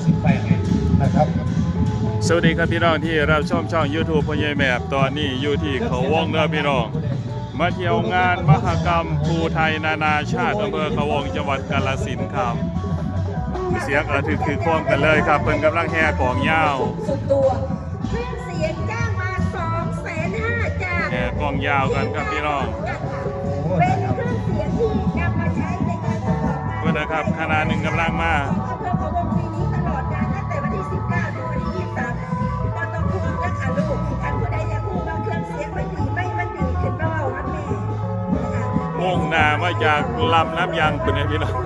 48นะครับ สวัสดีครับพี่น้องที่รับชมช่อง YouTube พ่อใหญ่แมบตอนนี้อยู่ที่เขาวงเด้อพี่น้อง มาเที่ยวงานมหกรรมภูไทยนานาชาติอำเภอเขาวงจังหวัดกาฬสินธุ์ครับเสียงระทึกคือความกันเลยครับเพิ่นกำลังแห่กองยาวสุดตัวเครื่องเสียงจ้างมา2องแสนห้าจ้าแห่กองยาวกันครับพี่น้องเป็นเครื่องเสียงที่นำมาใช้ในการประกอบงานเพื่อนนะครับคณะหนึ่งกำลังมา มุ่งหน้ามาจากลำน้ำยางคุณนะพี่น้อง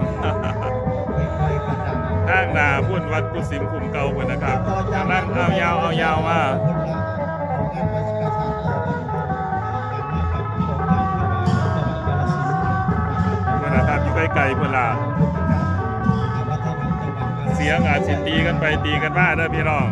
ทางหน้าพุ่นวัดกุศิมคุมเก่าคุณนะครับกำลังเอายาวเอายาวมาเพื่อนนะครับอยู่ใกล้ๆเพื่อนล่ะเสียงอาจสิตีกันไปตีกันมาเด้อพี่น้อง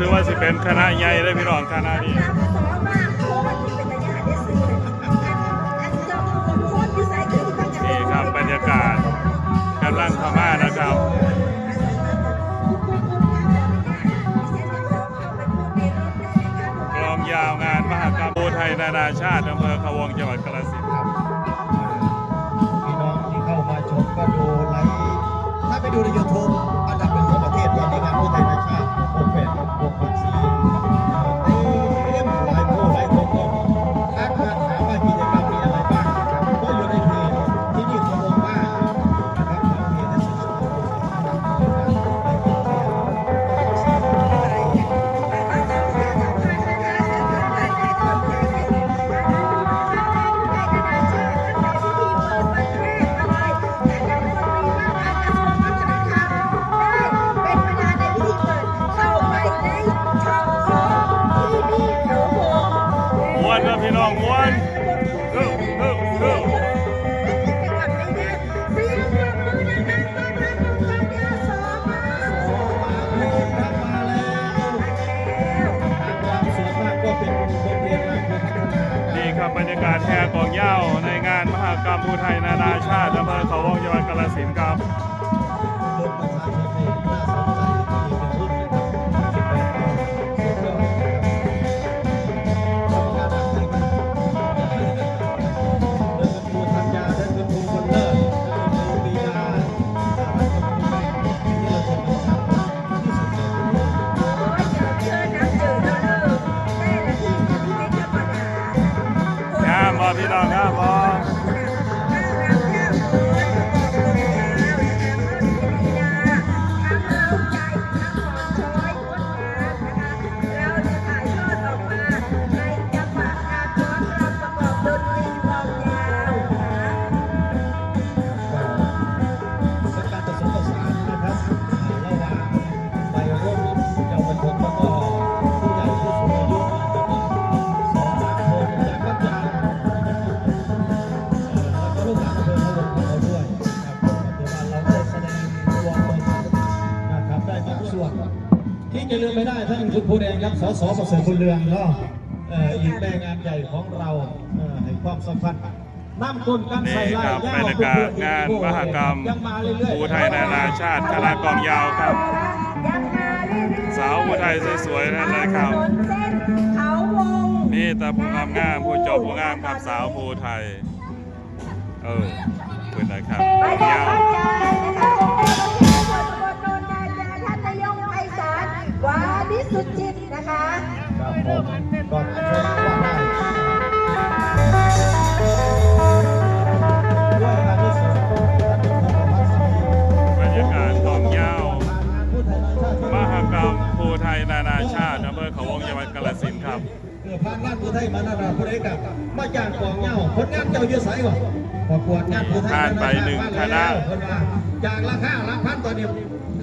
ศิษย์ผู้ใดรู้สึกว่าสิเป็นคณะใหญ่เลยพี่น้องคณะนี้นี่ครับบรรยากาศกำลังเข้ามานะครับกลองยาวงานมหกรรมภูไทยนานาชาติอำเภอขาวงจังหวัดกาฬสินธุ์ครับพี่น้องที่เข้ามาชมก็ดูไล นี่ครับบรรยากาศแห่กองยาในงานมหกรรมภูไทยนานาชาติอำเภอเขาวงจังหวัดกาฬสินธุ์ครับ ลืมไม่ได้ท่านคุณผู้แดงครับสสประเสริฐคุณเรืองเนาะเอ่ออีกแม่งานใหญ่ของเราเอ่อให้ความสำคัญน้ำก้นกันนี่ใส่ไล่ครับย่บรรยากาศงานมหกรรมยังมาเรื่อยๆภูไทยนานาชาติคณะกองยาวครับ สาวภูไทยสวยๆนั่นเลยครับถนนเส้นเขาวงนี่ตาผู้งามงามผู้จบผู้งามครับสาวภูไทย เออ ไทยนานาชาติอำเภอเขาวงจังหวัดกาฬสินธุ์ครับเกิดผ่านร้านผู้ไทยมานานาผู้ใดกับมาจากกองเหย้าผลงานเจ้าเยอะใสก่อนประกวดงานผู้ไทยผ่านไปหนึ่งคณะเพิ่นว่าจากราคาหลักพันตอนนี้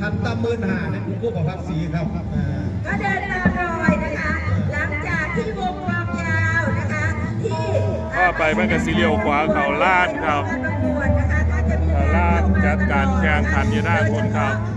คันตำหมื่นหาเนี่ยผู้ประพันธ์สีครับอ่าก็เดินตามรอยนะคะ หลังจากที่วงกลองยาวนะคะที่ก็ไปมันก็สิเลี้ยวขวาเข้าลาดครับการประกวดนะคะก็จะมีเข้าลาดจัดการแข่งขันอยู่ด้านบนครับเ